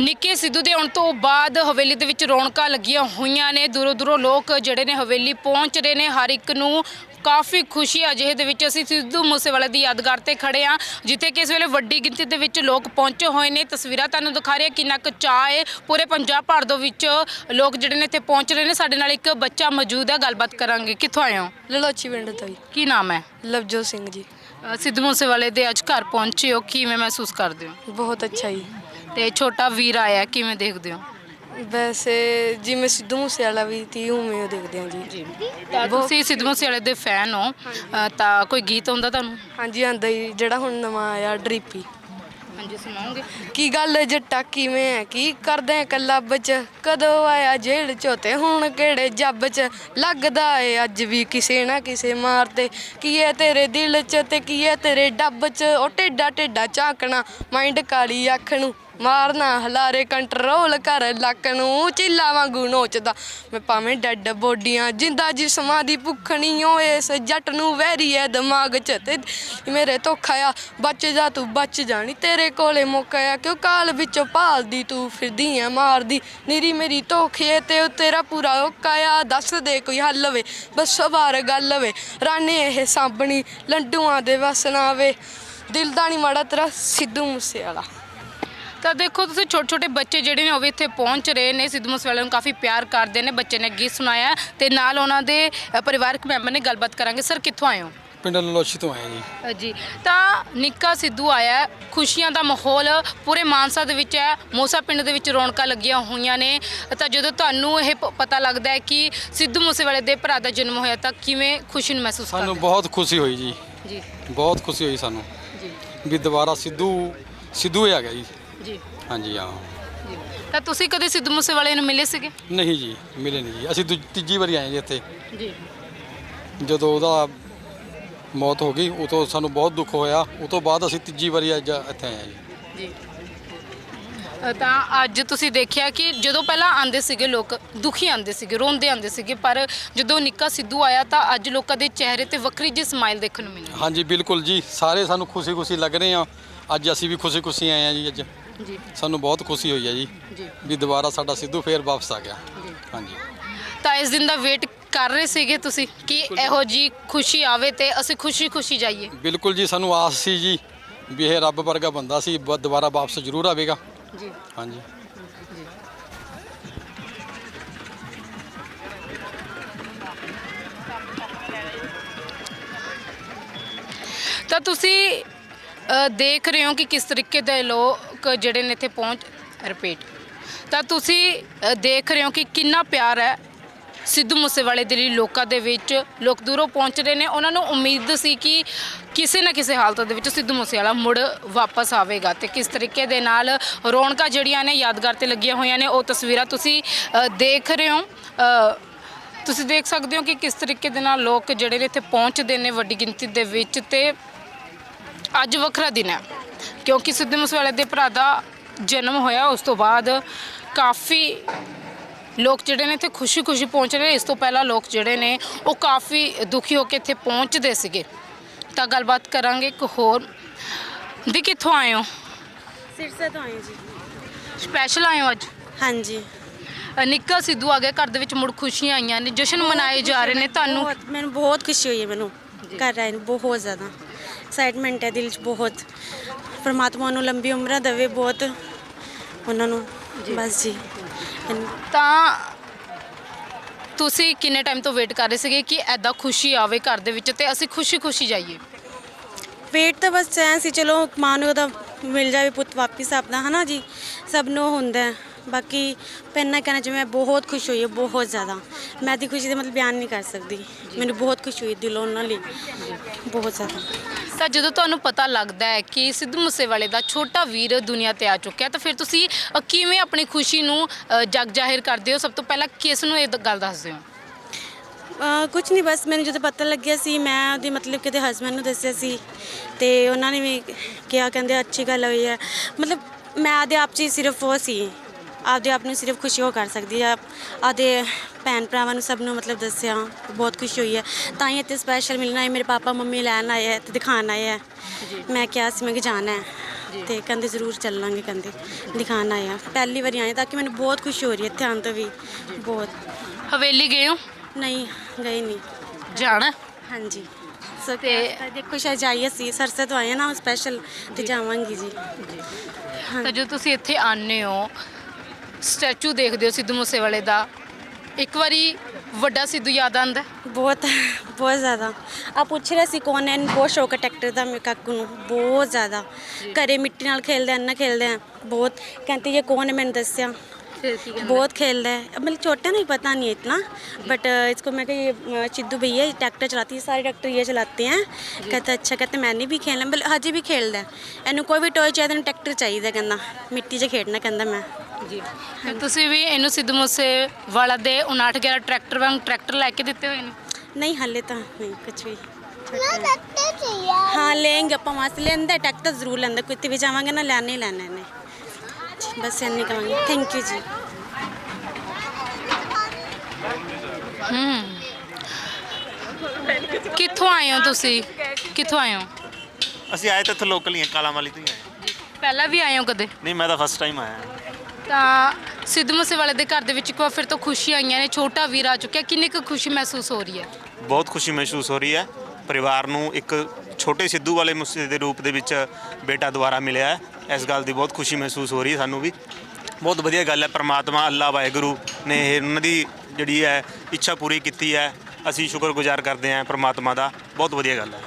ਨਿੱਕੇ ਸਿੱਧੂ ਦੇ ਆਉਣ ਤੋਂ ਬਾਅਦ ਹਵੇਲੀ ਦੇ ਵਿੱਚ ਰੌਣਕਾਂ ਲੱਗੀਆਂ ਹੋਈਆਂ ਨੇ। ਦੂਰੋਂ ਦੂਰੋਂ ਲੋਕ ਜਿਹੜੇ ਨੇ ਹਵੇਲੀ ਪਹੁੰਚ ਰਹੇ ਨੇ। ਹਰ ਇੱਕ ਨੂੰ ਕਾਫੀ ਖੁਸ਼ੀ ਅਜਿਹੇ ਦੇ ਵਿੱਚ ਅਸੀਂ ਸਿੱਧੂ ਮੂਸੇਵਾਲੇ ਦੀ ਯਾਦਗਾਰ ਤੇ ਖੜੇ ਆ ਜਿੱਥੇ ਕਿ ਇਸ ਵੇਲੇ ਵੱਡੀ ਗਿਣਤੀ ਦੇ ਵਿੱਚ ਲੋਕ ਪਹੁੰਚੇ ਹੋਏ ਨੇ। ਤਸਵੀਰਾਂ ਤੁਹਾਨੂੰ ਦਿਖਾ ਰਹੀ ਹਾਂ ਕਿੰਨਾ ਕੁ ਚਾਅ ਹੈ। ਪੂਰੇ ਪੰਜਾਬ ਭਰ ਦੇ ਵਿੱਚ ਲੋਕ ਜਿਹੜੇ ਨੇ ਇੱਥੇ ਪਹੁੰਚ ਰਹੇ ਨੇ। ਸਾਡੇ ਨਾਲ ਇੱਕ ਬੱਚਾ ਮੌਜੂਦ ਹੈ। ਗੱਲਬਾਤ ਕਰਾਂਗੇ। ਕਿੱਥੋਂ ਆਏ ਹੋ? ਲਲੋਚੀ ਪਿੰਡ ਤੋਂ ਜੀ। ਕੀ ਨਾਮ ਹੈ? ਲਵਜੋਤ ਸਿੰਘ ਜੀ। ਅ, ਸਿੱਧੂ ਮੂਸੇਵਾਲੇ ਦੇ ਅੱਜ ਘਰ ਪਹੁੰਚੇ ਹੋ। ਕਿਵੇਂ ਮਹਿਸੂਸ ਕਰਦੇ ਹੋ? ਬਹੁਤ ਅੱਛਾ ਜੀ। ਤੇ ਛੋਟਾ ਵੀਰ ਆਇਆ ਕਿਵੇਂ ਦੇਖਦੇ ਹੋ? ਵੈਸੇ ਜਿਵੇਂ ਸਿੱਧੂ ਮੂਸੇ ਵਾਲਾ ਵੀ ਤੀ ਉਵੇਂ ਉਹ ਦੇਖਦੇ ਹਾਂ ਜੀ। ਜੀ। ਤਾਂ ਤੁਸੀਂ ਸਿੱਧੂ ਮੂਸੇਵਾਲੇ ਦੇ ਫੈਨ ਹੋ ਅ, ਤਾਂ ਕੋਈ ਗੀਤ ਆਉਂਦਾ ਤੁਹਾਨੂੰ? ਹਾਂਜੀ ਆਂਦਾ ਜੀ ਜਿਹੜਾ ਹੁਣ ਨਵਾਂ ਆਇਆ ਡਰੀਪੀ। ਹਾਂਜੀ ਸੁਣਾਓਗੇ? ਕੀ ਗੱਲ ਜੱਟਾ ਕਿਵੇਂ ਹੈ ਕੀ ਕਰਦੇ ਆ ਕਲੱਬ ਚ ਕਦੋਂ ਆਇਆ ਜੇਲ੍ਹ ਚੋਂ ਤੇ ਹੁਣ ਕਿਹੜੇ ਜੱਬ ਚ? ਲੱਗਦਾ ਏ ਅੱਜ ਵੀ ਕਿਸੇ ਨਾ ਕਿਸੇ ਮਾਰ ਤੇ। ਕੀ ਹੈ ਤੇਰੇ ਦਿਲ ਚ ਤੇ ਕੀ ਹੈ ਤੇਰੇ ਡੱਬ ਚ? ਉਹ ਟੇਡਾ ਟੇਡਾ ਝਾਕਣਾ ਮਾਈਂਡ ਕਾਲੀ ਅੱਖ ਨੂੰ। ਮਾਰਨਾ, ਹਲਾਰੇ ਕੰਟਰੋਲ ਕਰ, ਲੱਕ ਨੂੰ ਚਿੱਲਾ ਵਾਂਗੂ ਨੋਚਦਾ। ਮੈਂ ਭਾਵੇਂ ਡੈੱਡ ਬੋਡੀਆਂ ਜਿੰਦਾ ਜਿਸਮਾਂ ਦੀ ਭੁੱਖਣੀ ਓ, ਇਸ ਜੱਟ ਨੂੰ ਵੈਰੀ ਐ ਦਿਮਾਗ 'ਚ ਤੇ ਮੇਰੇ ਧੋਖਾ ਆ। ਬਚ ਜਾ ਤੂੰ, ਬਚ ਜਾਣੀ, ਤੇਰੇ ਕੋਲੇ ਮੌਕਾ ਆ। ਕਿਉਂ ਕਾਲ ਵਿੱਚੋਂ ਭਾਲਦੀ, ਤੂੰ ਫਿਰਦੀ ਐ, ਮਾਰਦੀ। ਨੀਰੀ ਮੇਰੀ ਧੋਖੇ ਤੇ ਤੇਰਾ ਪੂਰਾ ਓਕਾ ਆ। ਦੱਸ ਦੇ ਕੋਈ ਹੱਲ ਵੇ, ਬਸ ਵਾਰ ਗੱਲ ਵੇ। ਰਾਣੇ ਇਹ ਸਾਂਭਣੀ, ਲੰਡੂਆਂ ਦੇ ਵਸ ਨਾ ਵੇ। ਦਿਲ ਦਾ ਨਹੀਂ ਮਾੜਾ ਤੇਰਾ ਸਿੱਧੂ ਮੂਸੇ ਵਾਲਾ ਤਾਂ ਦੇਖੋ ਤੁਸੀਂ ਛੋਟੇ ਛੋਟੇ ਬੱਚੇ ਜਿਹੜੇ ਨੇ ਉਹ ਵੀ ਇੱਥੇ ਪਹੁੰਚ ਰਹੇ ਨੇ। ਸਿੱਧੂ ਮੂਸੇਵਾਲੇ ਨੂੰ ਕਾਫੀ ਪਿਆਰ ਕਰਦੇ ਨੇ। ਬੱਚੇ ਨੇ ਗੀਤ ਸੁਣਾਇਆ ਤੇ ਨਾਲ ਉਹਨਾਂ ਦੇ ਅ, ਪਰਿਵਾਰਕ ਮੈਂਬਰ ਨੇ ਗੱਲਬਾਤ ਕਰਾਂਗੇ। ਸਰ ਕਿੱਥੋਂ ਆਏ ਹੋ? ਪਿੰਡ ਲਲੋਚੀ ਤੋਂ ਆਏ ਜੀ। ਅ, ਜੀ। ਤਾਂ ਨਿੱਕਾ ਸਿੱਧੂ ਆਇਆ। ਹੈ। ਖੁਸ਼ੀਆਂ ਦਾ ਮਾਹੌਲ ਪੂਰੇ ਮਾਨਸਾ ਦੇ ਵਿੱਚ ਹੈ। ਮੋਸਾ ਪਿੰਡ ਦੇ ਵਿੱਚ ਰੌਣਕਾਂ ਲੱਗੀਆਂ ਹੋਈਆਂ ਨੇ। ਤਾਂ ਜਦੋਂ ਤੁਹਾਨੂੰ ਇਹ ਪ- ਪਤਾ ਲੱਗਦਾ ਹੈ ਕਿ ਸਿੱਧੂ ਮੂਸੇਵਾਲੇ ਦੇ ਭਰਾ ਦਾ ਜਨਮ ਹੋਇਆ ਤਾਂ ਕਿਵੇਂ ਖੁਸ਼ੀ ਨੂੰ ਮਹਿਸੂਸ ਸਾਨੂੰ ਕਰਦੇ? ਬਹੁਤ ਖੁਸ਼ੀ ਹੋਈ ਜੀ। ਹੋ? ਜੀ। ਬਹੁਤ ਖੁਸ਼ੀ ਹੋਈ ਸਾਨੂੰ। ਜੀ। ਵੀ ਦੁਬਾਰਾ ਸਿੱਧੂ ਸਿੱਧੂ ਹੀ ਆ ਗਿਆ ਜੀ। ਜੀ। ਹਾਂਜੀ ਹਾਂ। ਜੀ। ਤਾਂ ਤੁਸੀਂ ਕਦੇ ਸਿੱਧੂ ਮੂਸੇਵਾਲੇ ਨੂੰ ਮਿਲੇ ਸੀਗੇ? ਨਹੀਂ ਜੀ ਮਿਲੇ ਨਹੀਂ ਜੀ। ਅਸੀਂ ਦੂ- ਤੀਜੀ ਵਾਰੀ ਆਏ ਜੀ ਇੱਥੇ। ਜੀ। ਜਦੋਂ ਉਹਦਾ ਮੌਤ ਹੋ ਗਈ ਤੋਂ ਸਾਨੂੰ ਬਹੁਤ ਦੁੱਖ ਹੋਇਆ। ਉਹ ਤੋਂ ਬਾਅਦ ਅਸੀਂ ਤੀਜੀ ਵਾਰੀ ਅੱਜ ਇੱਥੇ ਆਏ ਹਾਂ ਜੀ। ਜੀ। ਅ, ਤਾਂ ਅੱਜ ਤੁਸੀਂ ਦੇਖਿਆ ਕਿ ਜਦੋਂ ਪਹਿਲਾਂ ਆਂਦੇ ਸੀਗੇ ਲੋਕ ਦੁਖੀ ਆਂਦੇ ਸੀਗੇ ਰੋਂਦੇ ਆਂਦੇ ਸੀਗੇ ਪਰ ਜਦੋਂ ਨਿੱਕਾ ਸਿੱਧੂ ਆਇਆ ਤਾਂ ਅੱਜ ਲੋਕਾਂ ਦੇ ਚਿਹਰੇ ਤੇ ਵੱਖਰੀ ਜਿਹੀ ਸਮਾਈਲ ਦੇਖਣ ਨੂੰ ਮਿਲੀ। ਹਾਂਜੀ ਬਿਲਕੁਲ ਜੀ। ਸਾਰੇ ਸਾਨੂੰ ਖੁਸ਼ੀ ਖੁਸ਼ੀ ਲੱਗ ਰਹੇ ਆ ਅੱਜ ਅਸੀਂ ਵੀ ਖੁਸ਼ੀ ਖੁਸ਼ੀ ਆਏ ਆ ਜੀ ਅੱਜ। ਜੀ। ਸਾਨੂੰ ਬਹੁਤ ਖੁਸ਼ੀ ਹੋਈ ਹੈ ਜੀ ਜੀ। ਵੀ ਦੁਬਾਰਾ ਸਾਡਾ ਸਿੱਧੂ ਫੇਰ ਵਾਪਸ ਆ ਗਿਆ। ਹਾਂਜੀ। ਤਾਂ ਇਸ ਦਿਨ ਦਾ ਵੇਟ ਕਰ ਰਹੇ ਸੀਗੇ ਤੁਸੀਂ ਕਿ ਇਹੋ ਜੀ ਖੁਸ਼ੀ ਆਵੇ ਤੇ ਅਸੀਂ ਖੁਸ਼ੀ-ਖੁਸ਼ੀ ਜਾਈਏ। ਬਿਲਕੁਲ ਜੀ ਸਾਨੂੰ ਆਸ ਸੀ ਜੀ ਵੀ ਇਹ ਰੱਬ ਵਰਗਾ ਬੰਦਾ ਸੀ ਬ- ਦੁਬਾਰਾ ਵਾਪਸ ਜ਼ਰੂਰ ਆਵੇਗਾ। ਜੀ। ਹਾਂਜੀ। ਤਾਂ ਤੁਸੀਂ ਅ, ਦੇਖ ਰਹੇ ਹੋ ਕਿ ਕਿਸ ਤਰੀਕੇ ਦੇ ਲੋਕ ਜਿਹੜੇ ਨੇ ਇੱਥੇ ਪਹੁੰਚ ਰਿਪੀਟ ਤਾਂ ਤੁਸੀਂ ਅ, ਦੇਖ ਰਹੇ ਹੋ ਕਿ ਕਿੰਨਾ ਪਿਆਰ ਹੈ ਸਿੱਧੂ ਮੂਸੇਵਾਲੇ ਦੇ ਲਈ ਲੋਕਾਂ ਦੇ ਵਿੱਚ। ਲੋਕ ਦੂਰੋਂ ਪਹੁੰਚ ਰਹੇ ਨੇ। ਉਹਨਾਂ ਨੂੰ ਉਮੀਦ ਸੀ ਕਿ ਕਿਸੇ ਨਾ ਕਿਸੇ ਹਾਲਤ ਦੇ ਵਿੱਚ ਸਿੱਧੂ ਮੂਸੇਵਾਲਾ ਮੁੜ ਵਾਪਸ ਆਵੇਗਾ। ਤੇ ਕਿਸ ਤਰੀਕੇ ਦੇ ਨਾਲ ਰੌਣਕਾਂ ਜਿਹੜੀਆਂ ਨੇ ਯਾਦਗਾਰ ਤੇ ਲੱਗੀਆਂ ਹੋਈਆਂ ਨੇ ਉਹ ਤਸਵੀਰਾਂ ਤੁਸੀਂ ਅ, ਦੇਖ ਰਹੇ ਹੋ। ਅ, ਤੁਸੀਂ ਦੇਖ ਸਕਦੇ ਹੋ ਕਿ ਕਿਸ ਤਰੀਕੇ ਦੇ ਨਾਲ ਲੋਕ ਜਿਹੜੇ ਨੇ ਇੱਥੇ ਪਹੁੰਚਦੇ ਨੇ ਵੱਡੀ ਗਿਣਤੀ ਦੇ ਵਿੱਚ। ਤੇ ਅੱਜ ਵੱਖਰਾ ਦਿਨ ਹੈ। ਕਿਉਂਕਿ ਸਿੱਧੂ ਮੂਸੇਵਾਲੇ ਦੇ ਭਰਾ ਦਾ ਜਨਮ ਹੋਇਆ ਉਸ ਤੋਂ ਬਾਅਦ ਕਾਫੀ ਲੋਕ ਜਿਹੜੇ ਨੇ ਇੱਥੇ ਖੁਸ਼ੀ-ਖੁਸ਼ੀ ਪਹੁੰਚ ਰਹੇ। ਇਸ ਤੋਂ ਪਹਿਲਾਂ ਲੋਕ ਜਿਹੜੇ ਨੇ ਉਹ ਕਾਫੀ ਦੁਖੀ ਹੋ ਕੇ ਇੱਥੇ ਪਹੁੰਚਦੇ ਸੀਗੇ। ਤਾਂ ਗੱਲਬਾਤ ਕਰਾਂਗੇ ਇੱਕ ਹੋਰ। ਦੀ ਕਿੱਥੋਂ ਆਏ ਹੋ? ਸਿਰਸੇ ਤੋਂ ਆਏ ਜੀ। ਸਪੈਸ਼ਲ ਆਏ ਹੋ ਅੱਜ? ਹਾਂਜੀ। ਨਿੱਕਾ ਸਿੱਧੂ ਆ ਗਿਆ ਘਰ ਦੇ ਵਿੱਚ ਮੁੜ ਖੁਸ਼ੀਆਂ ਆਈਆਂ ਨੇ ਜਸ਼ਨ ਮਨਾਏ ਜਾ ਰਹੇ ਨੇ ਤੁਹਾਨੂੰ? ਬਹੁਤ ਮੈਨੂੰ ਬਹੁਤ ਖੁਸ਼ੀ ਹੋਈ ਹੈ ਮੈਨੂੰ ਕਰ ਰਹੇ ਨੇ ਬਹੁਤ ਜ਼ਿਆਦਾ। ਐਕਸਾਈਟਮੈਂਟ ਹੈ ਦਿਲ 'ਚ ਬਹੁਤ। ਪਰਮਾਤਮਾ ਨੂੰ ਲੰਬੀ ਉਮਰਾਂ ਦੇਵੇ ਬਹੁਤ ਉਹਨਾਂ ਨੂੰ ਬਸ ਜੀ। ਤਾਂ ਤੁਸੀਂ ਕਿੰਨੇ ਟਾਈਮ ਤੋਂ ਵੇਟ ਕਰ ਰਹੇ ਸੀਗੇ ਕਿ ਐਦਾਂ ਖੁਸ਼ੀ ਆਵੇ ਘਰ ਦੇ ਵਿੱਚ ਤੇ ਅਸੀਂ ਖੁਸ਼ੀ-ਖੁਸ਼ੀ ਜਾਈਏ? ਵੇਟ ਤਾਂ ਬਸ ਐਂ ਸੀ ਚਲੋ ਮਾਂ ਨੂੰ ਉਹਦਾ ਮਿਲ ਜਾਵੇ ਪੁੱਤ ਵਾਪਿਸ ਆਪਣਾ ਹਨਾ ਜੀ? ਸਭ ਨੂੰ ਹੁੰਦਾ ਹੈ। ਬਾਕੀ ਪੈਨਾ ਕਹਿਣਾ ਚਾਹੁੰਦੀ ਮੈਂ ਬਹੁਤ ਖੁਸ਼ ਹੋਈ ਹਾਂ ਬਹੁਤ ਜ਼ਿਆਦਾ। ਮੈਂ ਦੀ ਖੁਸ਼ੀ ਦੇ ਮਤਲਬ ਬਿਆਨ ਨਹੀਂ ਕਰ ਸਕਦੀ। ਮੈਨੂੰ ਬਹੁਤ ਖੁਸ਼ੀ ਹੋਈ ਦਿਲੋਂ ਉਹਨਾਂ ਲਈ। ਬਹੁਤ ਜ਼ਿਆਦਾ। ਤਾਂ ਜਦੋਂ ਤੁਹਾਨੂੰ ਪਤਾ ਲੱਗਦਾ ਹੈ ਕਿ ਸਿੱਧੂ ਮੂਸੇਵਾਲੇ ਦਾ ਛੋਟਾ ਵੀਰ ਦੁਨੀਆ ਤੇ ਆ ਚੁੱਕਿਆ ਤਾਂ ਫਿਰ ਤੁਸੀਂ ਅ, ਕਿਵੇਂ ਆਪਣੀ ਖੁਸ਼ੀ ਨੂੰ ਅ, ਜਗ ਜ਼ਾਹਿਰ ਕਰਦੇ ਹੋ? ਸਭ ਤੋਂ ਪਹਿਲਾਂ ਕਿਸ ਨੂੰ ਇਹ ਦ- ਗੱਲ ਦੱਸਦੇ ਹੋ? ਅਹ ਕੁਝ ਨਹੀਂ ਬਸ ਮੈਨੂੰ ਜਦੋਂ ਪਤਾ ਲੱਗਿਆ ਸੀ ਮੈਂ ਉਹਦੇ ਮਤਲਬ ਕਿ ਉਹਦੇ ਹਸਬੰਡ ਨੂੰ ਦੱਸਿਆ ਸੀ ਤੇ ਉਹਨਾਂ ਨੇ ਵੀ ਕਿਹਾ ਕਹਿੰਦੇ ਅੱਛੀ ਗੱਲ ਹੋਈ ਹੈ। ਮਤਲਬ ਮੈਂ ਆਦੇ ਆਪ 'ਚ ਹੀ ਸਿਰਫ ਉਹ ਸੀ। ਆਪਦੇ ਆਪ ਨੂੰ ਸਿਰਫ ਖੁਸ਼ੀ ਉਹ ਕਰ ਸਕਦੀ ਆ। ਆਦੇ ਭੈਣ ਭਰਾਵਾਂ ਨੂੰ ਸਭ ਨੂੰ ਮਤਲਬ ਦੱਸਿਆ ਬਹੁਤ ਖੁਸ਼ੀ ਹੋਈ ਹੈ ਤਾਂ ਹੀ ਇੱਥੇ ਸਪੈਸ਼ਲ ਮਿਲਣਾ ਹੈ ਮੇਰੇ ਪਾਪਾ ਮੰਮੀ ਲੈਣ ਆਏ ਹੈ ਤੇ ਦਿਖਾਣ ਆਏ ਹੈ ਮੈਂ ਕਿਹਾ ਸੀ ਮੈਂ ਕਿ ਜਾਣਾ ਹੈ। ਤੇ ਕਹਿੰਦੇ ਜ਼ਰੂਰ ਚੱਲਾਂਗੇ ਕਹਿੰਦੇ ਦਿਖਾਣ ਆਏ ਆ। ਪਹਿਲੀ ਵਾਰੀ ਆਏ ਤਾਂ ਕਿ ਮੈਨੂੰ ਬਹੁਤ ਖੁਸ਼ੀ ਹੋ ਰਹੀ ਹੈ ਇੱਥੇ ਆਉਣ ਤੋਂ ਵੀ। ਬਹੁਤ। ਹਵੇਲੀ ਗਏ ਹੋ? ਨਹੀਂ ਗਏ ਨਹੀਂ। ਜਾਣਾ ਹਾਂਜੀ। ਸੋ ਤੇ- ਦੇਖੋ ਸ਼ਾਇਦ ਜਾਈਏ ਅਸੀਂ ਸਰਸੇ ਤੋਂ ਆਏ ਨਾ ਸਪੈਸ਼ਲ ਤੇ ਜਾਵਾਂਗੀ ਜੀ। ਤਾਂ ਜਦੋਂ ਤੁਸੀਂ ਇੱਥੇ ਆਉਂਦੇ ਹੋ ਸਟੈਚੂ ਦੇਖਦੇ ਹੋ ਸਿੱਧੂ ਮੂਸੇਵਾਲੇ ਦਾ ਇੱਕ ਵਾਰੀ ਵੱਡਾ ਸਿੱਧੂ ਯਾਦ ਆਉਂਦਾ ਬਹੁਤ ਬਹੁਤ ਜ਼ਿਆਦਾ ਆ ਪੁੱਛ ਰਹੇ ਸੀ ਕੌਣ ਹੈ ਬਹੁਤ ਸ਼ੌਕ ਹੈ ਟਰੈਕਟਰ ਦਾ ਮੇਰੇ ਕਾਕੂ ਨੂੰ ਬਹੁਤ ਜ਼ਿਆਦਾ ਘਰੇ ਮਿੱਟੀ ਨਾਲ ਖੇਲਦੇ ਹਨ ਨਾ ਖੇਲਦੇ ਆ ਬਹੁਤ ਕਹਿੰਦੇ ਇਹ ਕੌਣ ਹੈ ਮੈਨੂੰ ਦੱਸਿਆ बहुत खेल रहा है मतलब छोटा नहीं पता नहीं है इतना बट इसको मैं कहा ये अ, चिद्दू भैया ये ट्रैक्टर चलाती है सारे ट्रैक्टर ये चलाते हैं कहता अच्छा कहते मैंने भी खेलना मतलब हजे भी खेलदा है ਇਹਨੂੰ ਕੋਈ ਵੀ ਟੋਏ ਚਾਹੀਦਾ ਨੂੰ ਟਰੈਕਟਰ ਚਾਹੀਦਾ ਕਹਿੰਦਾ ਮਿੱਟੀ 'ਚ ਖੇਡਣਾ ਕਹਿੰਦਾ ਮੈਂ ਜੀ। ਤੇ ਤੁਸੀਂ ਵੀ ਇਹਨੂੰ ਸਿੱਧੂ ਮੂਸੇਵਾਲਾ ਦੇ 59 11 ਟਰੈਕਟਰ ਵਾਂਗ ਟਰੈਕਟਰ ਲੈ ਕੇ ਦਿੱਤੇ ਹੋਏ ਨੇ? ਨਹੀਂ ਹੱਲੇ ਤਾਂ ਨਹੀਂ ਕੁਝ ਵੀ। ਛੋਟਾ ਹੈ। ਹਾਂ ਲੈਂਗੇ ਆਪਾਂ ਵਾਸਤੇ ਲੈਂਦਾ ਟਰੈਕਟਰ ਜ਼ਰੂਰ ਲੈਂਦਾ ਕਿਤੇ ਵੀ ਜਾਵਾਂਗੇ ਨਾ ਲੈਣੇ ਹੀ ਲੈਣਾ ਇਹਨੇ ਬਸ ਇੰਨੀ ਕਹਾਂਗੇ ਥੈਂਕ ਯੂ ਜੀ। ਹੂੰ। ਕਿੱਥੋਂ ਆਏ ਹੋ ਤੁਸੀਂ? ਕਿੱਥੋਂ ਆਏ ਹੋ? ਅਸੀਂ ਆਏ ਤਾਂ ਇੱਥੇ ਲੋਕਲ ਹੀ ਹਾਂ ਕਾਲਾ ਵਾਲੀ ਤੋਂ ਹੀ ਆਏ। ਪਹਿਲਾਂ ਵੀ ਆਏ ਹੋ ਕਦੇ? ਨਹੀਂ ਮੈਂ ਤਾਂ ਫਸਟ ਟਾਈਮ ਆਇਆ। ਤਾਂ ਸਿੱਧੂ ਮੂਸੇਵਾਲੇ ਦੇ ਘਰ ਦੇ ਵਿੱਚ ਇੱਕ ਵਾਰ ਫਿਰ ਤੋਂ ਖੁਸ਼ੀਆਂ ਆਈਆਂ ਨੇ, ਛੋਟਾ ਵੀਰ ਆ ਚੁੱਕਿਆ। ਕਿੰਨੀ ਕੁ ਖੁਸ਼ੀ ਮਹਿਸੂਸ ਹੋ ਰਹੀ ਹੈ? ਬਹੁਤ ਖੁਸ਼ੀ ਮਹਿਸੂਸ ਹੋ ਰਹੀ ਹੈ। ਪਰਿਵਾਰ ਨੂੰ ਇੱਕ ਛੋਟੇ ਸਿੱਧੂ ਵਾਲੇ ਮੂਸੇ ਦੇ ਰੂਪ ਦੇ ਵਿੱਚ ਬੇਟਾ ਦੁਆਰਾ ਮਿਲਿਆ ਹੈ। ਇਸ ਗੱਲ ਦੀ ਬਹੁਤ ਖੁਸ਼ੀ ਮਹਿਸੂਸ ਹੋ ਰਹੀ ਹੈ ਸਾਨੂੰ ਵੀ। ਬਹੁਤ ਵਧੀਆ ਗੱਲ ਹੈ, ਪ੍ਰਮਾਤਮਾ, ਅੱਲਾ, ਵਾਹਿਗੁਰੂ ਨੇ ਇਹ ਉਹਨਾਂ ਦੀ ਜਿਹੜੀ ਹੈ ਇੱਛਾ ਪੂਰੀ ਕੀਤੀ ਹੈ। ਅਸੀਂ ਸ਼ੁਕਰਗੁਜ਼ਾਰ ਕਰਦੇ ਹਾਂ ਪ੍ਰਮਾਤਮਾ ਦਾ। ਬਹੁਤ ਵਧੀਆ ਗੱਲ ਹੈ।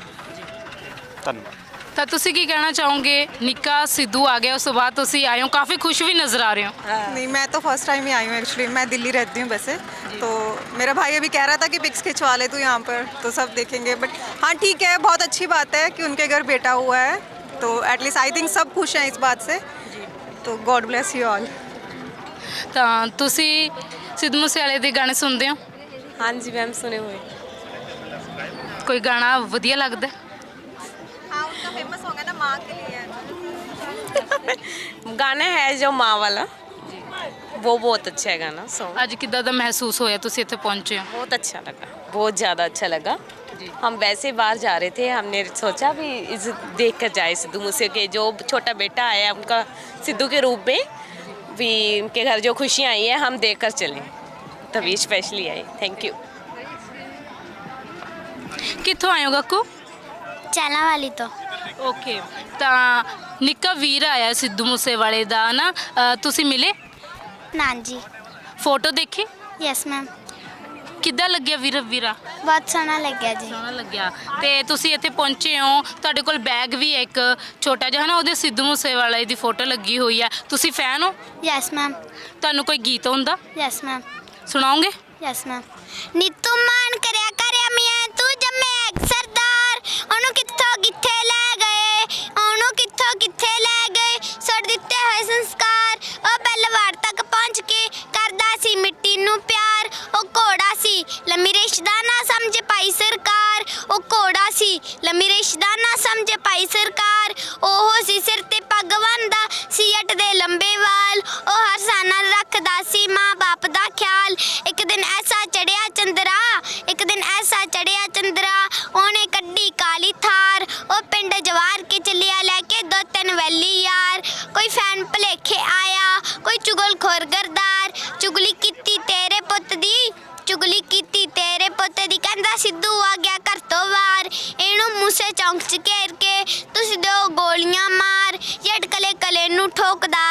ਧੰਨਵਾਦ। ਤਾਂ ਤੁਸੀਂ ਕੀ ਕਹਿਣਾ ਚਾਹੋਗੇ ਨਿੱਕਾ ਸਿੱਧੂ ਆ ਗਿਆ ਉਸ ਤੋਂ ਬਾਅਦ ਤੁਸੀਂ ਆਏ ਹੋ ਕਾਫੀ ਖੁਸ਼ ਵੀ ਨਜ਼ਰ ਆ ਰਹੇ ਹੋ नहीं मैं तो फर्स्ट टाइम ही आई हूँ एक्चुअली मैं दिल्ली रहती हूँ वैसे तो मेरा भाई अभी कह रहा था कि पिक्स खिंचवा ले तू यहाँ पर तो सब देखेंगे बट हाँ ठीक है बहुत अच्छी बात है कि उनके घर बेटा हुआ है तो एटलीस्ट आई थिंक सब खुश हैं इस बात से तो गॉड ब्लेस यू ऑल ਤਾਂ ਤੁਸੀਂ ਸਿੱਧੂ ਮੂਸੇਵਾਲੇ ਦੇ ਗਾਣੇ ਸੁਣਦੇ ਹੋ हाँ जी मैम सुने हुए ਕੋਈ ਗਾਣਾ ਵਧੀਆ ਲੱਗਦਾ ਹੈ? हाँ उनका फेमस होगा ना माँ के लिए गाना है जो माँ वाला वो बहुत अच्छा है गाना सॉन्ग ਅੱਜ ਕਿੱਦਾਂ ਦਾ ਮਹਿਸੂਸ ਹੋਇਆ ਤੁਸੀਂ ਇੱਥੇ ਪਹੁੰਚੇ ਹੋ बहुत अच्छा लगा बहुत ज़्यादा अच्छा लगा हम वैसे बाहर जा रहे थे हमने सोचा भी इस देख कर जाए सिद्धू मूसे के जो छोटा बेटा आया है उनका सिद्धू के रूप में भी उनके घर जो खुशियाँ आई है हम देख कर चलें तभी स्पेशली आए थैंक यू ਕਿੱਥੋਂ ਆਏ ਹੋ ਗੱਕੂ ਚਾਲਾਂ ਵਾਲੀ ਤੋਂ। ਓਕੇ ਤਾਂ ਨਿੱਕਾ ਵੀਰ ਆਇਆ ਸਿੱਧੂ ਮੂਸੇਵਾਲੇ ਦਾ ਨਾ ਅ, ਤੁਸੀਂ ਮਿਲੇ? ਨਾਂਜੀ ਫੋਟੋ ਦੇਖੀ? ਯੈਸ ਮੈਮ ਕਿੱਦਾਂ ਲੱਗਿਆ ਵੀਰ ਵੀਰਾ? ਬਹੁਤ ਸੋਹਣਾ ਲੱਗਿਆ ਜੀ। ਸੋਹਣਾ ਲੱਗਿਆ। ਤੇ ਤੁਸੀਂ ਇੱਥੇ ਪਹੁੰਚੇ ਹੋ ਤੁਹਾਡੇ ਕੋਲ ਬੈਗ ਵੀ ਹੈ ਇੱਕ ਛੋਟਾ ਜਿਹਾ ਨਾ ਉਹਦੇ ਸਿੱਧੂ ਮੂਸੇਵਾਲੇ ਦੀ ਫੋਟੋ ਲੱਗੀ ਹੋਈ ਹੈ। ਤੁਸੀਂ ਫੈਨ ਹੋ? ਯੈਸ ਮੈਮ ਤੁਹਾਨੂੰ ਕੋਈ ਗੀਤ ਆਉਂਦਾ ਯੈਸ ਮੈਮ ਸੁਣਾਓਗੇ? ਯੈਸ ਮੈਮ ਨੀਤੂ ਮਾਨ ਕਰਿਆ ਕਰਿਆ ਮੀਆਂ ਤੂੰ ਜੰਮੇ ਇੱਕ ਸੀ ਦਾ ਨਾ ਸਮਝ ਪਾਈ ਸਰਕਾਰ। ਉਹ ਸੀ ਸਿਰ ਤੇ ਪੱਗ ਬੰਨਦਾ, ਸੀ ਅੱਟ ਦੇ ਲੰਬੇ ਵਾਲ। ਉਹ ਹਰ ਸਾਨਾ ਰੱਖਦਾ ਸੀ ਮਾਂ-ਬਾਪ ਦਾ ਖਿਆਲ। ਇੱਕ ਦਿਨ ਐਸਾ ਚੜਿਆ ਚੰਦਰਾ, ਇੱਕ ਦਿਨ ਐਸਾ ਚੜਿਆ ਚੰਦਰਾ। ਉਹਨੇ ਕੱਢੀ ਕਾਲੀ ਥਾਰ। ਉਹ ਪਿੰਡ ਜਵਾਰ ਕੇ ਚੱਲਿਆ ਲੈ ਕੇ ਦੋ ਤਿੰਨ ਵੈਲੀ ਯਾਰ। ਕੋਈ ਫੈਨ ਭਲੇਖੇ ਆਇਆ, ਕੋਈ ਚੁਗਲ ਖੋਰ ਗਰਦਾਰ। ਚੁਗਲੀ ਕੀਤੀ ਤੇਰੇ ਪੁੱਤ ਦੀ, ਚੁਗਲੀ ਕੀਤੀ ਤੇਰੇ ਪੁੱਤ ਦੀ। ਕਹਿੰਦਾ, ਸਿੱਧੂ ਆ ਗਿਆ ਘਰ ਤੋਂ ਬਾਹਰ। ਇਹਨੂੰ ਚੌਂਕ ਚ ਘੇਰ ਕੇ ਤੁਸੀਂ ਦੋ ਗੋਲੀਆਂ ਮਾਰ। ਜੱਟ ਕਲੇ ਕਲੇ ਨੂੰ ਠੋਕਦਾ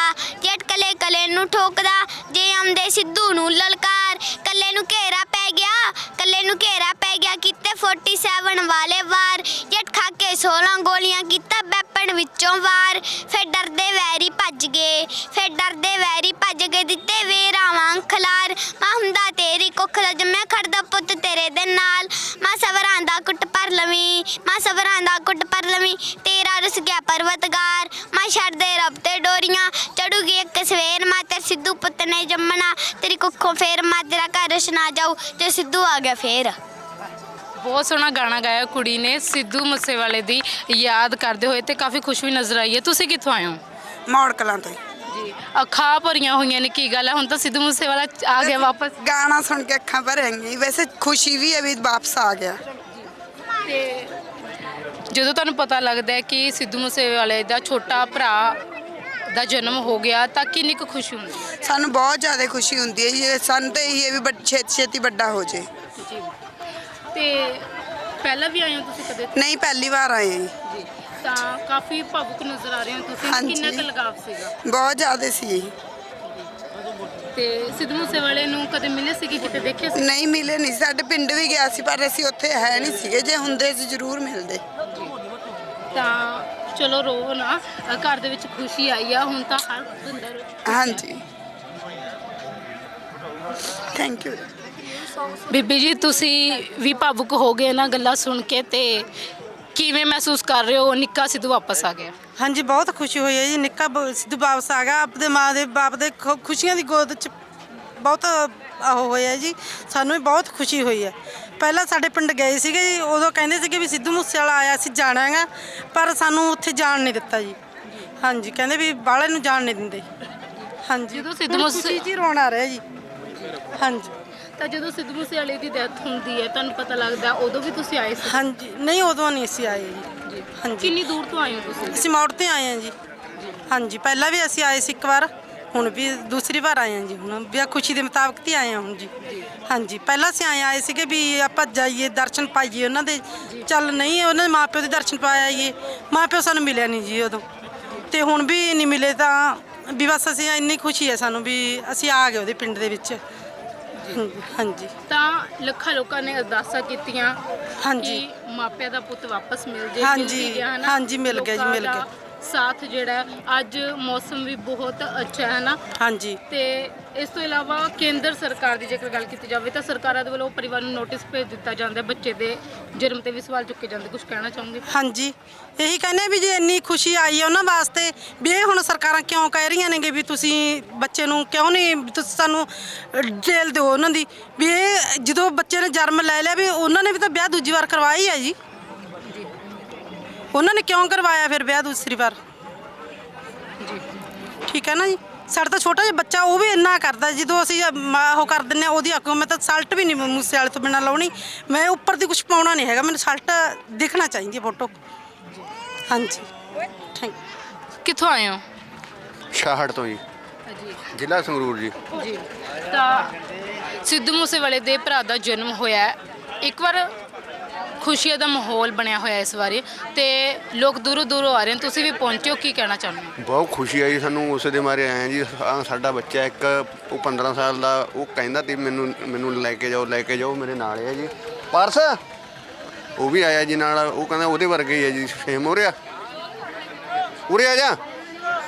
ਜੱਟ ਕਲੇ ਕਲੇ ਨੂੰ ਠੋਕਦਾ, ਜੇ ਆਉਂਦੇ ਸਿੱਧੂ ਨੂੰ ਲਲਕਾਰ। ਕੱਲੇ ਨੂੰ ਘੇਰਾ ਪੈ ਗਿਆ, ਕੱਲੇ ਨੂੰ ਘੇਰਾ ਪੈ ਗਿਆ ਕੀਤੇ 47 ਵਾਲੇ ਵਾਰ। ਜੱਟ ਖਾ ਕੇ 16 ਗੋਲੀਆਂ ਕੀਤਾ ਵੈਪਨ ਵਿੱਚੋਂ ਵਾਰ। ਫਿਰ ਡਰਦੇ ਵੈਰੀ ਭੱਜ ਗਏ, ਫਿਰ ਡਰਦੇ ਵੈਰੀ ਭੱਜ ਗਏ, ਦਿੱਤੇ ਵੇਰਾਵਾਂ ਖਲਾਰ। ਮਾਂ ਹੁੰਦਾ ਤੇਰੀ ਕੁੱਖ ਦਾ, ਜੰਮਿਆ ਖੜਦਾ ਪੁੱਤ ਤੇਰੇ ਦੇ ਨਾਲ। ਮਾਂ ਪਰ ਲਵੀਂ। ਮਾਂ ਸਵਰਾਂ ਦਾ ਕੁੱਟ ਪਰ ਲਵੀਂ। ਤੇਰਾ ਰਸ ਗਿਆ ਪਰਵਤਗਾਰ। ਮਾਂ ਛੱਡ ਦੇ ਰੱਬ ਤੇ ਡੋਰੀਆਂ। ਚੜੂਗੀ ਇੱਕ ਸਵੇਰ। ਮਾਂ ਤੇ ਸਿੱਧੂ ਪੁੱਤ ਨੇ ਜੰਮਣਾ। ਤੇਰੀ ਕੁੱਖੋਂ ਫੇਰ ਮਾਂ ਤੇਰਾ ਘਰ ਰਸਨਾ ਜਾਊ। ਜੇ ਸਿੱਧੂ ਆ ਗਿਆ ਫੇਰ। ਬਹੁਤ ਸੋਹਣਾ ਗਾਣਾ ਗਾਇਆ ਕੁੜੀ ਨੇ। ਸਿੱਧੂ ਮੂਸੇਵਾਲੇ ਦੀ ਯਾਦ ਕਰਦੇ ਹੋਏ ਤੇ ਕਾਫੀ ਖੁਸ਼ ਵੀ ਨਜ਼ਰ ਆਈ ਹੈ। ਤੁਸੀਂ ਕਿੱਥੋਂ ਆਏ ਹੋ? ਮੌੜ ਕਲਾਂ ਤੋਂ ਹੀ। ਜੀ। ਅੱਖਾਂ ਭਰੀਆਂ ਹੋਈਆਂ ਨੇ। ਕੀ ਗੱਲ ਹੈ ਹੁਣ ਤਾਂ ਸਿੱਧੂ ਮੂਸੇਵਾਲਾ ਆ ਗਿਆ ਵਾਪਸ। ਗਾਣਾ ਸੁਣ ਕੇ ਅੱਖਾਂ ਭਰ ਆਈਆਂ ਵੈਸੇ ਖੁਸ਼ੀ ਵੀ ਹੈ ਵੀ ਵਾਪਸ ਆ ਗਿਆ। ਤੇ ਜਦੋਂ ਤੁਹਾਨੂੰ ਪਤਾ ਲੱਗਦਾ ਹੈ ਕਿ ਸਿੱਧੂ ਮੂਸੇਵਾਲੇ ਦਾ ਛੋਟਾ ਭਰਾ ਦਾ ਜਨਮ ਹੋ ਗਿਆ ਤਾਂ ਕਿੰਨੀ ਕੁ ਖੁਸ਼ੀ ਹੁੰਦੀ ਹੈ? ਸਾਨੂੰ ਬਹੁਤ ਜ਼ਿਆਦਾ ਖੁਸ਼ੀ ਹੁੰਦੀ ਹੈ ਜੀ ਸਾਨੂੰ ਤਾਂ ਇਹੀ ਹੈ ਵੀ ਬੱਚ- ਛੇਤੀ ਛੇਤੀ ਵੱਡਾ ਹੋ ਜੇ। ਜੀ। ਤੇ ਪਹਿਲਾਂ ਵੀ ਆਏ ਹੋ ਤੁਸੀਂ ਕਦੇ? ਨਹੀਂ ਪਹਿਲੀ ਵਾਰ ਆਏ ਹਾਂ ਜੀ। ਤਾਂ ਕਾਫੀ ਭਾਵੁਕ ਨਜ਼ਰ ਆ ਰਹੇ ਹੋ ਤੁਸੀਂ। ਹਾਂਜੀ। ਕਿੰਨਾ ਕੁ ਲਗਾਵ ਸੀਗਾ? ਬਹੁਤ ਜ਼ਿਆਦਾ ਸੀ ਜੀ ਤੇ ਸਿੱਧੂ ਮੂਸੇਵਾਲੇ ਨੂੰ ਕਦੇ ਮਿਲੇ ਸੀ ਕਿ ਕਿਤੇ ਦੇਖੇ ਸੀ? ਨਹੀਂ ਮਿਲੇ ਨਹੀਂ। ਸਾਡੇ ਪਿੰਡ ਵੀ ਗਿਆ ਸੀ ਪਰ ਅਸੀਂ ਉੱਥੇ ਹੈ ਨਹੀਂ ਸੀਗੇ। ਜੇ ਹੁੰਦੇ ਸੀ ਜ਼ਰੂਰ ਮਿਲਦੇ। ਤਾਂ ਚਲੋ ਰੋ ਨਾ। ਅ, ਘਰ ਦੇ ਵਿੱਚ ਖੁਸ਼ੀ ਆਈ ਆ। ਹੁਣ ਤਾਂ ਹਰ ਬੰਦਾ ਰੋ ਹਾਂਜੀ। ਥੈਂਕ ਯੂ ਬੀਬੀ ਜੀ ਤੁਸੀਂ ਵੀ ਭਾਵੁਕ ਹੋ ਗਏ ਨਾ ਗੱਲਾਂ ਸੁਣ ਕੇ ਤੇ ਕਿਵੇਂ ਮਹਿਸੂਸ ਕਰ ਰਹੇ ਹੋ? ਨਿੱਕਾ ਸਿੱਧੂ ਵਾਪਸ ਆ ਗਿਆ। ਹਾਂਜੀ ਬਹੁਤ ਖੁਸ਼ੀ ਹੋਈ ਹੈ ਜੀ। ਨਿੱਕਾ ਬ- ਸਿੱਧੂ ਵਾਪਸ ਆ ਗਿਆ। ਆਪਦੇ ਮਾਂ ਦੇ ਬਾਪ ਦੇ ਖੁ- ਖੁਸ਼ੀਆਂ ਦੀ ਗੋਦ ਚ ਬਹੁਤ ਉਹ ਹੋਇਆ ਜੀ। ਸਾਨੂੰ ਵੀ ਬਹੁਤ ਖੁਸ਼ੀ ਹੋਈ ਹੈ। ਪਹਿਲਾਂ ਸਾਡੇ ਪਿੰਡ ਗਏ ਸੀਗੇ ਜੀ। ਉਦੋਂ ਕਹਿੰਦੇ ਸੀਗੇ ਵੀ ਸਿੱਧੂ ਮੂਸੇਵਾਲਾ ਆਇਆ ਸੀ ਜਾਣਾ ਹੈਗਾ। ਪਰ ਸਾਨੂੰ ਉੱਥੇ ਜਾਣ ਨਹੀਂ ਦਿੱਤਾ ਜੀ। ਹਾਂਜੀ ਕਹਿੰਦੇ ਵੀ ਬਾਹਲੇ ਨੂੰ ਜਾਣ ਨਹੀਂ ਦਿੰਦੇ। ਹਾਂਜੀ। ਜਦੋਂ ਸਿੱਧੂ ਹੁਣ ਮੂਸੇ- ਖੁਸ਼ੀ ਜੀ ਰੋਣ ਆ ਰਿਹਾ ਜੀ। ਹਾਂਜੀ। ਤਾਂ ਜਦੋਂ ਸਿੱਧੂ ਮੂਸੇਵਾਲੇ ਦੀ ਡੈਥ ਹੁੰਦੀ ਹੈ ਤੁਹਾਨੂੰ ਪਤਾ ਲੱਗਦਾ ਉਦੋਂ ਵੀ ਤੁਸੀਂ ਆਏ ਸੀ? ਹਾਂਜੀ ਨਹੀਂ ਉਦੋਂ ਨਹੀਂ ਅਸੀਂ ਆਏ ਜੀ। ਹਾਂਜੀ। ਕਿੰਨੀ ਦੂਰ ਤੋਂ ਆਏ ਹੋ ਤੁਸੀਂ? ਅਸੀਂ ਮੌੜ ਤੇ ਆਏ ਹਾਂ ਜੀ। ਹਾਂਜੀ ਪਹਿਲਾਂ ਵੀ ਅਸੀਂ ਆਏ ਸੀ ਇੱਕ ਵਾਰ ਹੁਣ ਵੀ ਦੂਸਰੀ ਵਾਰ ਆਏ ਹਾਂ ਜੀ। ਹੁਣ ਵੀ ਆਹ ਖੁਸ਼ੀ ਦੇ ਮੁਤਾਬਕ ਤੇ ਆਏ ਹਾਂ ਹੁਣ ਜੀ। ਹਾਂਜੀ ਪਹਿਲਾਂ ਅਸੀਂ ਆਏ ਆਏ ਸੀਗੇ ਵੀ ਆਪਾਂ ਜਾਈਏ ਦਰਸ਼ਨ ਪਾਈਏ ਉਹਨਾਂ ਦੇ। ਚੱਲ ਨਹੀਂ ਉਹਨਾਂ ਦੇ ਮਾਪਿਓ ਦੇ ਦਰਸ਼ਨ ਪਾਈਏ। ਮਾਪਿਓ ਸਾਨੂੰ ਮਿਲਿਆ ਨਹੀਂ ਜੀ ਉਦੋਂ। ਤੇ ਹੁਣ ਵੀ ਨਹੀਂ ਮਿਲੇ ਤਾਂ ਵੀ ਬਸ ਅਸੀਂ ਇੰਨੀ ਖੁਸ਼ੀ ਹੈ ਸਾਨੂੰ ਵੀ ਅਸੀਂ ਆ ਗਏ ਉਹਦੇ ਪਿੰਡ ਦੇ ਵਿੱਚ। ਹਾਂਜੀ ਤਾਂ ਲੱਖਾਂ ਲੋਕਾਂ ਨੇ ਅਰਦਾਸਾਂ ਕੀਤੀਆਂ ਹਾਂਜੀ। ਕਿ ਮਾਪਿਆਂ ਦਾ ਪੁੱਤ ਵਾਪਸ ਮਿਲ ਜੇ ਹਾਂਜੀ, ਮਿਲ ਵੀ ਗਿਆ ਹਨਾ। ਹਾਂਜੀ, ਮਿਲ ਗਿਆ ਜੀ, ਲੋਕਾਂ ਮਿਲ ਦਾ ਗਿਆ। ਸਾਥ ਜਿਹੜਾ ਅੱਜ ਮੌਸਮ ਵੀ ਬਹੁਤ ਅੱਛਾ ਹੈ ਨਾ? ਹਾਂਜੀ। ਤੇ ਇਸ ਤੋਂ ਇਲਾਵਾ ਕੇਂਦਰ ਸਰਕਾਰ ਦੀ ਜੇਕਰ ਗੱਲ ਕੀਤੀ ਜਾਵੇ ਤਾਂ ਸਰਕਾਰਾਂ ਦੇ ਵੱਲੋਂ ਪਰਿਵਾਰ ਨੂੰ ਨੋਟਿਸ ਭੇਜ ਦਿੱਤਾ ਜਾਂਦਾ ਹੈ ਬੱਚੇ ਦੇ ਜਨਮ ਤੇ ਵੀ ਸਵਾਲ ਚੁੱਕੇ ਜਾਂਦੇ ਕੁਝ ਕਹਿਣਾ ਚਾਹੋਗੇ? ਹਾਂਜੀ। ਇਹੀ ਕਹਿੰਦੇ ਵੀ ਜੇ ਇੰਨੀ ਖੁਸ਼ੀ ਆਈ ਹੈ ਉਹਨਾਂ ਵਾਸਤੇ ਵੀ ਇਹ ਹੁਣ ਸਰਕਾਰਾਂ ਕਿਉਂ ਕਹਿ ਰਹੀਆਂ ਨੇਗੇ ਵੀ ਤੁਸੀਂ ਬੱਚੇ ਨੂੰ ਕਿਉਂ ਨਹੀਂ ਵੀ ਤੁਸੀਂ ਸਾਨੂੰ ਡੇਲ ਦਿਓ ਉਹਨਾਂ ਦੀ? ਵੀ ਇਹ ਜਦੋਂ ਬੱਚੇ ਨੇ ਜਨਮ ਲੈ ਲਿਆ ਵੀ ਉਹਨਾਂ ਨੇ ਵੀ ਤਾਂ ਵਿਆਹ ਦੂਜੀ ਵਾਰ ਕਰਵਾਇਆ ਹੀ ਹੈ ਜੀ। ਉਹਨਾਂ ਨੇ ਕਿਉਂ ਕਰਵਾਇਆ ਫਿਰ ਵਿਆਹ ਦੂਸਰੀ ਵਾਰ? ਜੀ। ਠੀਕ ਹੈ ਨਾ ਜੀ? ਸਾਡਾ ਤਾਂ ਛੋਟਾ ਜਿਹਾ ਬੱਚਾ ਉਹ ਵੀ ਇੰਨਾ ਕਰਦਾ ਜਦੋਂ ਅਸੀਂ ਮ- ਉਹ ਕਰ ਦਿੰਨੇ ਆ ਉਹਦੀ ਅੱਖੋਂ ਮੈਂ ਤਾਂ ਸਲਟ ਵੀ ਨਹੀਂ ਮੂਸੇ ਵਾਲੇ ਤੋਂ ਬਿਨਾਂ ਲਾਉਣੀ। ਮੈਂ ਉੱਪਰ ਦੀ ਕੁਝ ਪਾਉਣਾ ਨਹੀਂ ਹੈਗਾ ਮੈਨੂੰ ਸਲਟ ਦਿਖਣਾ ਚਾਹੀਦੀ ਹੈ ਫੋਟੋ ਹਾਂਜੀ। ਥੈਂਕ ਕਿੱਥੋਂ ਆਏ ਹੋ? ਛਾਹੜ ਤੋਂ ਜੀ। ਜੀ ਜ਼ਿਲ੍ਹਾ ਸੰਗਰੂਰ ਜੀ। ਜੀ। ਤਾਂ ਸਿੱਧੂ ਮੂਸੇਵਾਲੇ ਦੇ ਭਰਾ ਦਾ ਜਨਮ ਹੋਇਆ ਹੈ। ਇੱਕ ਵਾਰ ਖੁਸ਼ੀ ਦਾ ਮਾਹੌਲ ਬਣਿਆ ਹੋਇਆ ਇਸ ਵਾਰੀ ਤੇ ਲੋਕ ਦੂਰੋਂ ਦੂਰੋਂ ਆ ਰਹੇ ਨੇ। ਤੁਸੀਂ ਵੀ ਪਹੁੰਚਿਓ ਕੀ ਕਹਿਣਾ ਚਾਹੁੰਦੇ ਹੋ? ਬਹੁਤ ਖੁਸ਼ੀ ਆਈ ਸਾਨੂੰ ਉਸ ਦੇ ਮਾਰੇ ਆਏ ਹਾਂ ਜੀ ਆਹ ਸਾਡਾ ਬੱਚਾ ਇੱਕ, ਉਹ 15 ਸਾਲ ਦਾ, ਉਹ ਕਹਿੰਦਾ ਤੀ ਮੈਨੂੰ ਮੈਨੂੰ ਲੈ ਕੇ ਜਾਓ, ਲੈ ਕੇ ਜਾਓ ਮੇਰੇ ਨਾਲ ਹੈ ਜੀ। ਪਰਸ? ਉਹ ਵੀ ਆਇਆ ਜੀ ਨਾਲ, ਉਹ ਕਹਿੰਦਾ ਉਹਦੇ ਵਰਗੇ ਹੀ ਹੈ ਜੀ ਸੇਮ ਹੋ ਰਿਹਾ। ਉਰੇ ਆ ਜਾ।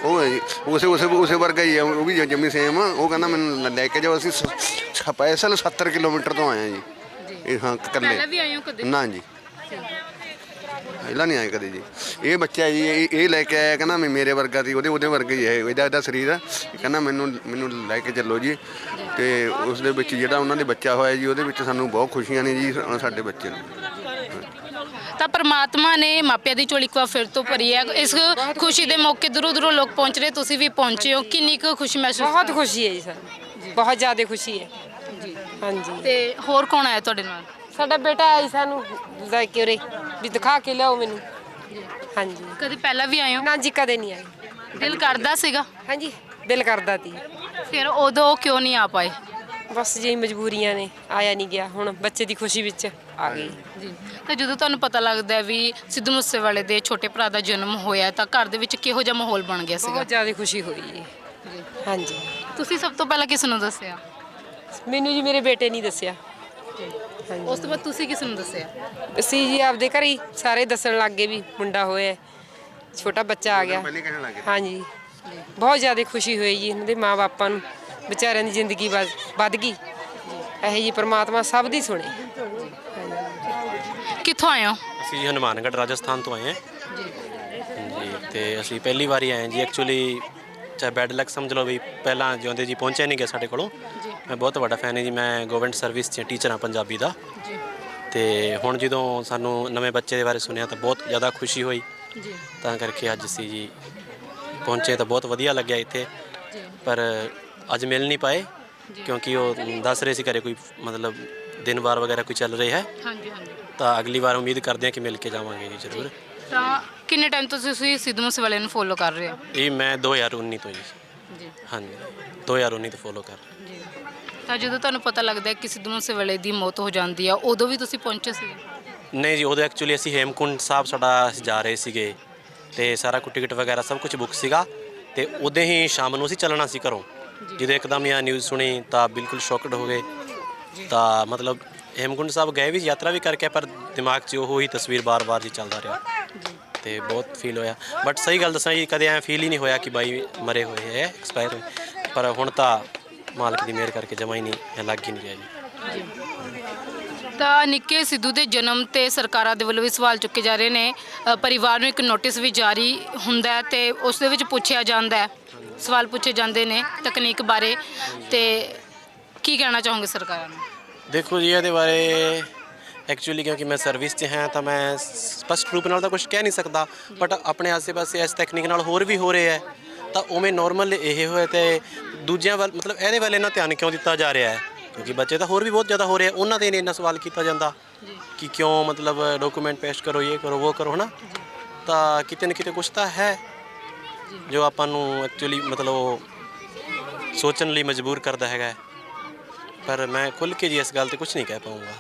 ਉਹ ਹੈ ਜੀ, ਉਸੇ ਉਸੇ ਉਸੇ ਵਰਗਾ ਹੀ ਹੈ ਉਹ ਵੀ ਜੰਮੀ ਸੇਮ ਉਹ ਕਹਿੰਦਾ ਮੈਨੂੰ ਲੈ ਕੇ ਜਾਓ, ਅਸੀਂ ਸਪੈਸ਼ਲ 70 ਕਿਲੋਮੀਟਰ ਤੋਂ ਆਏ ਹਾਂ ਜੀ। ਇਹ ਹਾਂ ਪਹਿਲਾਂ ਵੀ ਇਕੱਲੇ ਆਏ ਹੋ ਕਦੇ? ਨਾ ਜੀ। ਪਹਿਲਾਂ ਨਹੀਂ ਆਏ ਕਦੇ ਜੀ। ਇਹ ਬੱਚਾ ਜੀ ਇਹ ਇਹ ਲੈ ਕੇ ਆਇਆ ਕਹਿੰਦਾ ਮੈਂ ਮੇਰੇ ਵਰਗਾ ਸੀ ਉਹਦੇ ਉਹਦੇ ਵਰਗਾ ਹੀ ਹੈ। ਇਹਦਾ ਇਹਦਾ ਸਰੀਰ ਆ। ਇਹ ਕਹਿੰਦਾ ਮੈਨੂੰ ਮੈਨੂੰ ਲੈ ਕੇ ਚੱਲੋ ਜੀ। ਤੇ ਉਸ ਦੇ ਵਿੱਚ ਜਿਹੜਾ ਉਹਨਾਂ ਦੇ ਬੱਚਾ ਹੋਇਆ ਜੀ ਉਹਦੇ ਵਿੱਚ ਸਾਨੂੰ ਬਹੁਤ ਖੁਸ਼ੀਆਂ ਨੇ ਜੀ ਸਾਡੇ ਬੱਚੇ ਨੂੰ। ਤਾਂ ਪ੍ਰਮਾਤਮਾ ਨੇ ਮਾਪਿਆਂ ਦੀ ਝੋਲੀ ਇੱਕ ਵਾਰ ਫਿਰ ਤੋਂ ਭਰੀ ਹੈ। ਇਸ ਖੁਸ਼ੀ ਦੇ ਮੌਕੇ ਦੂਰੋਂ ਦੂਰੋਂ ਲੋਕ ਪਹੁੰਚ ਰਹੇ ਤੁਸੀਂ ਵੀ ਪਹੁੰਚੇ ਹੋ। ਕਿੰਨੀ ਕੁ ਖੁਸ਼ੀ ਮਹਿਸੂਸ ਬਹੁਤ ਖੁਸ਼ੀ ਹੈ ਜੀ ਸਾਨੂੰ ਬਹੁਤ ਜ਼ਿਆਦਾ ਖੁਸ਼ੀ ਹੈ। ਹਾਂਜੀ। ਤੇ ਹੋਰ ਕੌਣ ਆਇਆ ਤੁਹਾਡੇ ਨਾਲ? ਸਾਡਾ ਬੇਟਾ ਆਈ ਸਾਨੂੰ ਲੈ ਕੇ ਉਰੇ ਵੀ ਦਿਖਾ ਕੇ ਲਿਆਓ ਮੈਨੂੰ। ਹਾਂਜੀ। ਕਦੀ ਪਹਿਲਾਂ ਵੀ ਆਏ ਹੋ? ਨਾ ਜੀ ਕਦੇ ਨਹੀਂ ਆਏ। ਦਿਲ ਕਰਦਾ ਸੀਗਾ? ਹਾਂਜੀ ਦਿਲ ਕਰਦਾ ਤੀ ਫਿਰ ਉਦੋਂ ਕਿਉਂ ਨਹੀਂ ਆ ਪਾਏ? ਬਸ ਜੀ ਮਜਬੂਰੀਆਂ ਨੇ ਆਇਆ ਨਹੀਂ ਗਿਆ। ਹੁਣ ਬੱਚੇ ਦੀ ਖੁਸ਼ੀ ਵਿੱਚ ਆ ਗਈ। ਜੀ। ਤਾਂ ਜਦੋਂ ਤੁਹਾਨੂੰ ਪਤਾ ਲੱਗਦਾ ਹੈ ਵੀ ਸਿੱਧੂ ਮੂਸੇਵਾਲੇ ਦੇ ਛੋਟੇ ਭਰਾ ਦਾ ਜਨਮ ਹੋਇਆ ਤਾਂ ਘਰ ਦੇ ਵਿੱਚ ਕਿਹੋ ਜਿਹਾ ਮਾਹੌਲ ਬਣ ਗਿਆ ਸੀਗਾ? ਬਹੁਤ ਜ਼ਿਆਦਾ ਖੁਸ਼ੀ ਹੋਈ ਜੀ। ਹਾਂਜੀ। ਤੁਸੀਂ ਸਭ ਤੋਂ ਪਹਿਲਾਂ ਕਿਸ ਨੂੰ ਦੱਸਿਆ? ਮੈਨੂੰ ਜੀ ਮੇਰੇ ਬੇਟੇ ਨਹੀਂ ਦੱਸਿਆ। ਉਸ ਤੋਂ ਬਾਅਦ ਤੁਸੀਂ ਕਿਸ ਨੂੰ ਦੱਸਿਆ? ਅਸੀਂ ਜੀ ਆਪਦੇ ਘਰ ਹੀ ਸਾਰੇ ਦੱਸਣ ਲੱਗ ਗਏ ਵੀ ਮੁੰਡਾ ਹੋਇਆ ਹੈ। ਛੋਟਾ ਬੱਚਾ ਆ ਗਿਆ। ਪਹਿਲੇ ਕਹਿਣ ਲੱਗੇ ਹਾਂਜੀ। ਬਹੁਤ ਜ਼ਿਆਦਾ ਖੁਸ਼ੀ ਹੋਈ ਜੀ ਇਹਨਾਂ ਦੇ ਮਾਪਿਆਂ ਨੂੰ ਵਿਚਾਰਿਆਂ ਦੀ ਜ਼ਿੰਦਗੀ ਵਧ ਵੱਧ ਗਈ। ਇਹੋ ਜੀ ਪ੍ਰਮਾਤਮਾ ਸਭ ਦੀ ਸੁਣੇ। ਕਿੱਥੋਂ ਆਏ ਹੋ? ਅਸੀਂ ਜੀ ਹਨੂਮਾਨਗੜ੍ਹ ਰਾਜਸਥਾਨ ਤੋਂ ਆਏ ਹਾਂ। ਜੀ ਤੇ ਅਸੀਂ ਪਹਿਲੀ ਵਾਰੀ ਆਏ ਹਾਂ ਜੀ ਐਕਚੁਅਲੀ ਚਾਹੇ ਬੈਡ ਲੱਕ ਸਮਝ ਲਓ ਵੀ ਪਹਿਲਾਂ ਜਿਉਂਦੇ ਜੀ ਪਹੁੰਚਿਆ ਨਹੀਂ ਗਿਆ ਸਾਡੇ ਕੋਲੋਂ। ਮੈਂ ਬਹੁਤ ਵੱਡਾ ਫੈਨ ਹਾਂ ਜੀ। ਮੈਂ ਗਵਰਨਮੈਂਟ ਸਰਵਿਸ 'ਚ ਟੀਚਰ ਹਾਂ ਪੰਜਾਬੀ ਦਾ। ਤੇ ਹੁਣ ਜਦੋਂ ਸਾਨੂੰ ਨਵੇਂ ਬੱਚੇ ਦੇ ਬਾਰੇ ਸੁਣਿਆ ਤਾਂ ਬਹੁਤ ਜ਼ਿਆਦਾ ਖੁਸ਼ੀ ਹੋਈ। ਜੀ। ਤਾਂ ਕਰਕੇ ਅੱਜ ਅਸੀਂ ਜੀ ਪਹੁੰਚੇ ਤਾਂ ਬਹੁਤ ਵਧੀਆ ਲੱਗਿਆ ਇੱਥੇ। ਪਰ ਅੱਜ ਮਿਲ ਨਹੀਂ ਪਾਏ ਕਿਉਂਕਿ ਉਹ ਦੱਸ ਰਹੇ ਸੀ ਘਰੇ ਕੋਈ ਮਤਲਬ ਦਿਨ ਵਾਰ ਵਗੈਰਾ ਕੋਈ ਚੱਲ ਰਿਹਾ ਹੈ। ਹਾਂਜੀ ਹਾਂਜੀ। ਤਾਂ ਅਗਲੀ ਵਾਰ ਉਮੀਦ ਕਰਦੇ ਹਾਂ ਕਿ ਮਿਲ ਕੇ ਜਾਵਾਂਗੇ ਜੀ ਜ਼ਰੂਰ। ਤਾਂ ਕਿੰਨੇ ਟਾਈਮ ਤੋਂ ਤੁਸੀਂ ਸਿੱਧੂ ਮੂਸੇਵਾਲੇ ਨੂੰ ਫੋਲੋ ਕਰ ਰਹੇ ਹੋ? ਇਹ ਮੈਂ 2019 ਤੋਂ ਜੀ। ਜੀ। ਹਾਂਜੀ। 2019 ਤੋਂ ਫੋਲੋ ਕਰ ਰਿਹਾ ਜੀ। ਤਾਂ ਜਦੋਂ ਤੁਹਾਨੂੰ ਪਤਾ ਲੱਗਦਾ ਹੈ ਕਿ ਸਿੱਧੂ ਮੂਸੇਵਾਲੇ ਦੀ ਮੌਤ ਹੋ ਜਾਂਦੀ ਆ ਉਦੋਂ ਵੀ ਤੁਸੀਂ ਪਹੁੰਚੇ ਸੀ ਨਹੀਂ ਜੀ ਉਦੋਂ ਐਕਚੁਅਲੀ ਅਸੀਂ ਹੇਮਕੁੰਡ ਸਾਹਿਬ ਸਾਡਾ ਅਸੀਂ ਜਾ ਰਹੇ ਸੀਗੇ ਤੇ ਸਾਰਾ ਕੁ ਟਿਕਟ ਵਗੈਰਾ ਸਭ ਕੁਝ ਬੁੱਕ ਸੀਗਾ ਤੇ ਉਦੋਂ ਹੀ ਸ਼ਾਮ ਨੂੰ ਅਸੀਂ ਚੱਲਣਾ ਸੀ ਘਰੋਂ। ਜਦੋਂ ਇੱਕਦਮ ਇਹ ਨਿਊਜ਼ ਸੁਣੀ ਤਾਂ ਬਿਲਕੁਲ ਸ਼ੌਕਡ ਹੋ ਗਏ। ਤਾਂ ਮਤਲਬ ਹੇਮਕੁੰਡ ਸਾਹਿਬ ਗਏ ਵੀ ਯਾਤਰਾ ਵੀ ਕਰਕੇ ਪਰ ਦਿਮਾਗ 'ਚ ਉਹ ਹੀ ਤਸਵੀਰ ਬਾਰ-ਬਾਰ ਜੀ ਚੱਲਦਾ ਰਿਹਾ। ਤੇ ਬਹੁਤ ਫੀਲ ਹੋਇਆ। ਬਟ ਸਹੀ ਗੱਲ ਦੱਸਾਂ ਜੀ ਕਦੇ ਐ ਫੀਲ ਹੀ ਨਹੀਂ ਹੋਇਆ ਕਿ ਬਾਈ ਮਰੇ ਹੋਏ ਹੈ ਐਕਸਪਾਇਰ ਹੋਏ। ਪਰ ਹੁਣ ਤਾਂ ਮਾਲਕ ਦੀ ਮਿਹਰ ਕਰਕੇ ਜਮਾ ਹੀ ਨਹੀਂ ਲੱਗ ਹੀ ਨਹੀਂ ਰਿਹਾ ਜੀ। ਤਾਂ ਨਿੱਕੇ ਸਿੱਧੂ ਦੇ ਜਨਮ ਤੇ ਸਰਕਾਰਾਂ ਦੇ ਵੱਲੋਂ ਵੀ ਸਵਾਲ ਚੁੱਕੇ ਜਾ ਰਹੇ ਨੇ। ਅ, ਪਰਿਵਾਰ ਨੂੰ ਇੱਕ ਨੋਟਿਸ ਵੀ ਜਾਰੀ ਹੁੰਦਾ ਹੈ ਤੇ ਉਸ ਦੇ ਵਿੱਚ ਪੁੱਛਿਆ ਜਾਂਦਾ ਹੈ। ਸਵਾਲ ਪੁੱਛੇ ਜਾਂਦੇ ਨੇ ਤਕਨੀਕ ਬਾਰੇ ਤੇ ਕੀ ਕਹਿਣਾ ਚਾਹੋਗੇ ਸਰਕਾਰਾਂ ਨੂੰ? ਦੇਖੋ ਜੀ ਇਹਦੇ ਬਾਰੇ ਐਕਚੁਅਲੀ ਕਿਉਂਕਿ ਮੈਂ ਸਰਵਿਸ 'ਚ ਹਾਂ ਤਾਂ ਮੈਂ ਸਪਸ਼ਟ ਰੂਪ ਨਾਲ ਤਾਂ ਕੁਝ ਕਹਿ ਨਹੀਂ ਸਕਦਾ। ਬਟ ਆਪਣੇ ਆਸੇ-ਪਾਸੇ ਇਸ ਟੈਕਨੀਕ ਨਾਲ ਹੋਰ ਵੀ ਹੋ ਰਿਹਾ ਹੈ ਤਾਂ ਉਵੇਂ ਨਾਰਮਲ ਇਹ ਹੋਇਆ ਤੇ ਦੂਜਿਆਂ ਵੱਲ ਮਤਲਬ ਇਹਦੇ ਵੱਲ ਇਹਨਾਂ ਧਿਆਨ ਕਿਉਂ ਦਿੱਤਾ ਜਾ ਰਿਹਾ ਹੈ? ਕਿਉਂਕਿ ਬੱਚੇ ਤਾਂ ਹੋਰ ਵੀ ਬਹੁਤ ਜ਼ਿਆਦਾ ਹੋ ਰਹੇ ਆ ਉਹਨਾਂ ਤੇ ਨਹੀਂ ਇੰਨਾ ਸਵਾਲ ਕੀਤਾ ਜਾਂਦਾ ਕਿ ਕਿਉਂ ਮਤਲਬ ਡਾਕੂਮੈਂਟ ਪੇਸ਼ ਕਰੋ ਇਹ ਕਰੋ ਉਹ ਕਰੋ ਹਨਾ? ਤਾਂ ਕਿਤੇ ਨਾ ਕਿਤੇ ਕੁਝ ਤਾਂ ਹੈ ਜੋ। ਆਪਾਂ ਨੂੰ ਐਕਚੁਅਲੀ ਮਤਲਬ ਸੋਚਣ ਲਈ ਮਜਬੂਰ ਕਰਦਾ ਹੈਗਾ। ਪਰ ਮੈਂ ਖੁੱਲ ਕੇ ਜੀ ਇਸ ਗੱਲ ਤੇ ਕੁਝ ਨਹੀਂ ਕਹਿ ਪਾਉਂਗਾ